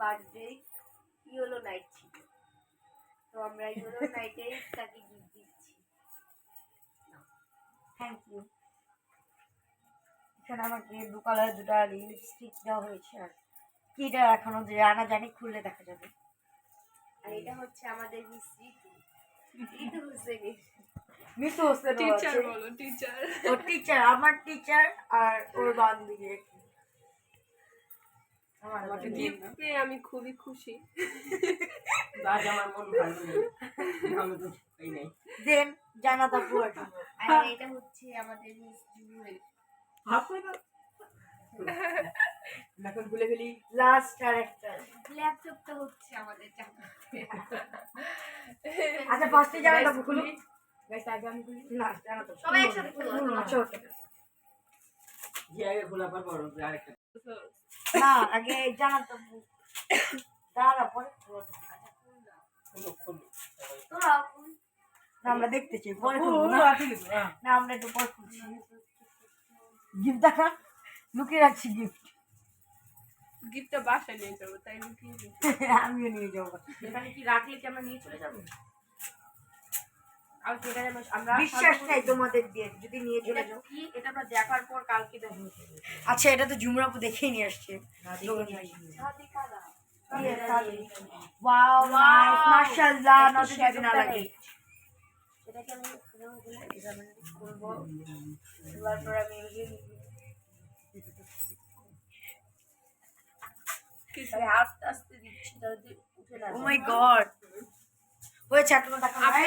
Birthday yellow night ছিল। তো আমরা ইয়েলো নাইটে তাকে গিফট দিচ্ছি। থ্যাংক ইউ এখানে আমাকে দু কালার দুটা লিপস্টিক দেওয়া হয়েছে আর কিটা এখনও যে আনা জানি খুললে দেখা যাবে। আর এটা হচ্ছে আমাদের মিস ঋতু। ঋতু হোসেনের। মিতু হোসেন টিচার বলো টিচার ওর টিচার আমার টিচার আর ওর বান্ধবী গিফট পেয়ে আমি খুবই খুশি। আজ আমার মন ভালো নেই। তো পাই নাই। দেন জানা তাপু আর আর এটা হচ্ছে আমাদের মিস জুয়েল এখন ভুলে ফেলি লাস্ট আর একটা। ল্যাপটপটা হচ্ছে আমাদের আচ্ছা ফার্স্টে জানা তাপু গাইস আগে আমি খুলি। না জানা তাপু সবাই একসাথে খুলো। আচ্ছা ওকে। যে আগে খোলা পারব আরেকটা। না আগে জানা দাঁড়া পরে খুলো। খুলো খুলো তোরাও খুল। না, আমরা দেখতে পরে না। না আমরা একটু পরে খুলছি গিফট দেখা লুকিয়ে রাখছি গিফট গিফটটা বাসায় নিয়ে যাব তাই লুকিয়ে আমিও নিয়ে যাব। এখানে কি রাখলে কি আমরা নিয়ে চলে যাব? আর সেটা আমরা বিশ্বাস নেই তোমাদের দিয়ে যদি নিয়ে চলে যাও। কি? এটা আমরা দেখার পর কালকে দেখব। আচ্ছা এটা তো ঝুমরাপু দেখেই নিয়ে আসছে। ওয়াও মাশাআল্লাহ নজর যদি না লাগে। এটাকে আমি এরকম খুলে এভাবে খুলবো খোলার পর আমি এই যে তাহলে আস্তে আস্তে দিচ্ছি ও মাই গড হয়েছে আপনার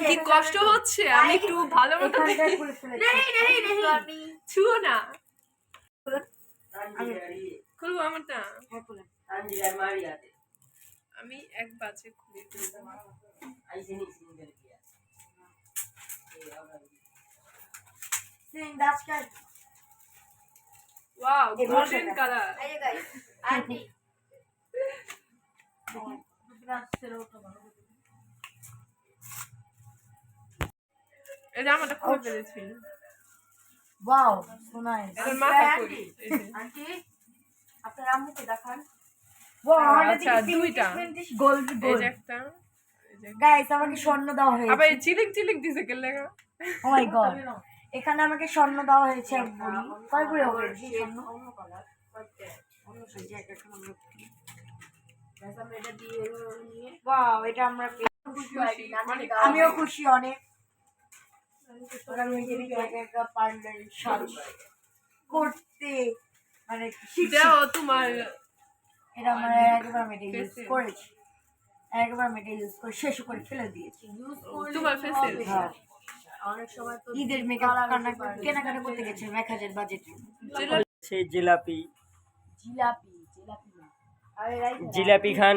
কি কষ্ট হচ্ছে? আমি একটু ভালো মতো ছুও না। খুলবো আমারটা? হ্যাঁ, আমি এক বাজে খুলে ওয়াও গোল্ডেন কালার। আন্টি এই যে আমারটা খুলে ফেলেছি ওয়াও সো নাইস মাথা করি। আন্টি আপনার আম্মুকে দেখান। এখানে আমাকে স্বর্ণ দেওয়া হয়েছে কয় হবে স্বর্ণ? এটা দিয়ে এভাবে নিয়ে ওয়াও এটা আমরা পেয়ে- খুশি অনেক আমিও খুশি অনেক। একা একা পার্লার করতে মানে দাও তোমার এটা আমরা একবার আমি এটা ইউজ করেছি একবার আমি এটা ইউজ করে শেষ করে ফেলে দিয়েছি তোমার ফেসে অনেক সময় তো ঈদের মেকআপ কেনাকাটা করতে গেছিলাম এক হাজার বাজেট সেই জিলাপি। জিলাপি জিলাপি না। আরে রাইট জিলাপি খান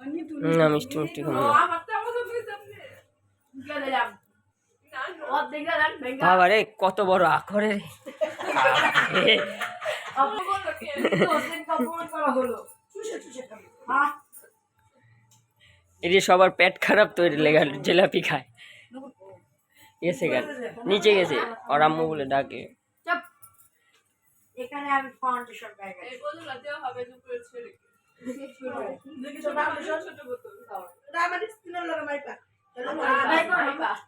আমি মিষ্টি মিষ্টি খাব না। আমারটা আমাকে দিছে আপনি গেলে দিলাম না না অত দেখে দেন ভেঙ্গা বাবা রে কত বড় আখরে রে এই যে সবার পেট খারাপ তো এটা লেগে জিলাপি খায়। গেছে গেল নিচে গেছে। আর আম্মু বলে ডাকে। এখানে আমি ফাউন্ডেশন হবে দুপুরে ছেড়ে ছোট বোতল ডায়াবেটিস কিলো লাগা মাইপা মাইপা। এই